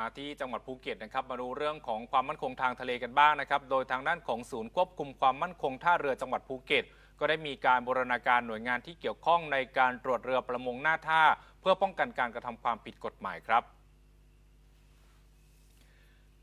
มาที่จังหวัดภูเก็ตนะครับมาดูเรื่องของความมั่นคงทางทะเลกันบ้างนะครับ โดยทางด้านของศูนย์ควบคุมความมั่นคงท่าเรือจังหวัดภูเก็ต ก็ได้มีการบูรณาการหน่วยงานที่เกี่ยวข้องในการตรวจเรือประมงหน้าท่า เพื่อป้องกันการกระทำความผิดกฎหมายครับ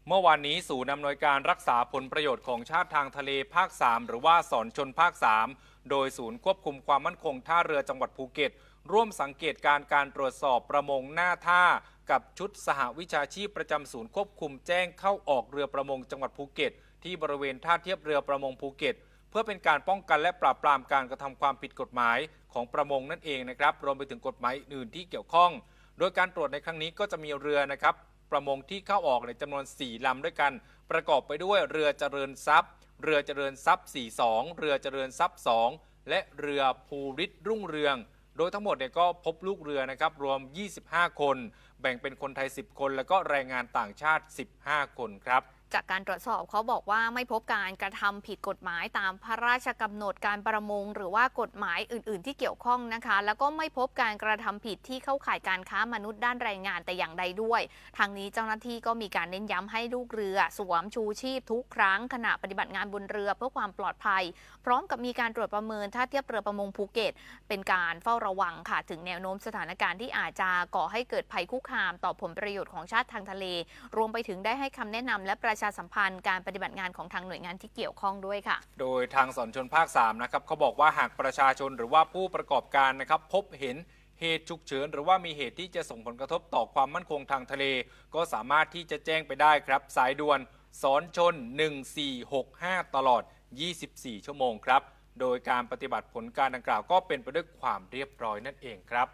เมื่อวานนี้ศูนย์อำนวยการรักษาผลประโยชน์ของชาติทางทะเลภาค 3 หรือว่าสอนชนภาค 3 โดยศูนย์ควบคุมความมั่นคงท่าเรือจังหวัดภูเก็ต ร่วมสังเกตการการตรวจสอบประมงหน้าท่า กับชุดสหวิชาชีพประจำศูนย์ควบคุมแจ้งเข้าออกเรือประมงจังหวัดภูเก็ต ที่บริเวณท่าเทียบเรือประมงภูเก็ต เพื่อเป็นการป้องกันและปราบปรามการกระทำความผิดกฎหมายของประมงนั่นเองนะครับรวมไปถึงกฎหมายอื่นที่เกี่ยวข้อง โดยการตรวจในครั้งนี้ก็จะมีเรือนะครับประมงที่เข้าออกในจำนวน 4 ลำด้วยกัน ประกอบไปด้วยเรือเจริญทรัพย์ เรือเจริญทรัพย์ 42 เรือเจริญทรัพย์ 2 และเรือภูริศรุ่งเรือง โดยทั้งหมดเนี่ยก็พบลูกเรือนะครับรวม 25 คน แบ่งเป็นคนไทย 10 คน แล้วก็แรงงานต่างชาติ 15 คนครับ จากการตรวจสอบเขาบอกว่าไม่พบการกระทำผิดกฎหมายตามพระราชกำหนดการประมง หรือว่ากฎหมายอื่น ๆ ที่เกี่ยวข้องนะคะ แล้วก็ไม่พบการกระทำผิดที่เข้าข่ายการค้ามนุษย์ด้านแรงงานแต่อย่างใดด้วย ทางนี้เจ้าหน้าที่ก็มีการเน้นย้ำให้ลูกเรือ สวมชูชีพทุกครั้งขณะปฏิบัติงานบนเรือเพื่อความปลอดภัย พร้อมกับมีการตรวจประเมินท่าเทียบเรือประมงภูเก็ต เป็นการเฝ้าระวังค่ะถึงแนวโน้มสถานการณ์ที่อาจจะก่อให้เกิดภัยคุกคาม ต่อผลประโยชน์ของชาติทางทะเล รวมไปถึงได้ให้คำแนะนำและประชาสัมพันธ์การปฏิบัติงานของทางหน่วยงานที่เกี่ยวข้องด้วยค่ะ โดยทางสอนชนภาค3นะครับเขาบอกว่าหากประชาชนหรือว่าผู้ประกอบการนะครับพบเห็นเหตุฉุกเฉินหรือว่ามีเหตุที่จะส่งผลกระทบต่อความมั่นคงทางทะเล ก็สามารถที่จะแจ้งไปได้ครับ สายด่วนสอนชน 1465 ตลอด 24 ชั่วโมงครับ โดยการปฏิบัติผลการดังกล่าวก็เป็นไปด้วยความเรียบร้อยนั่นเองครับ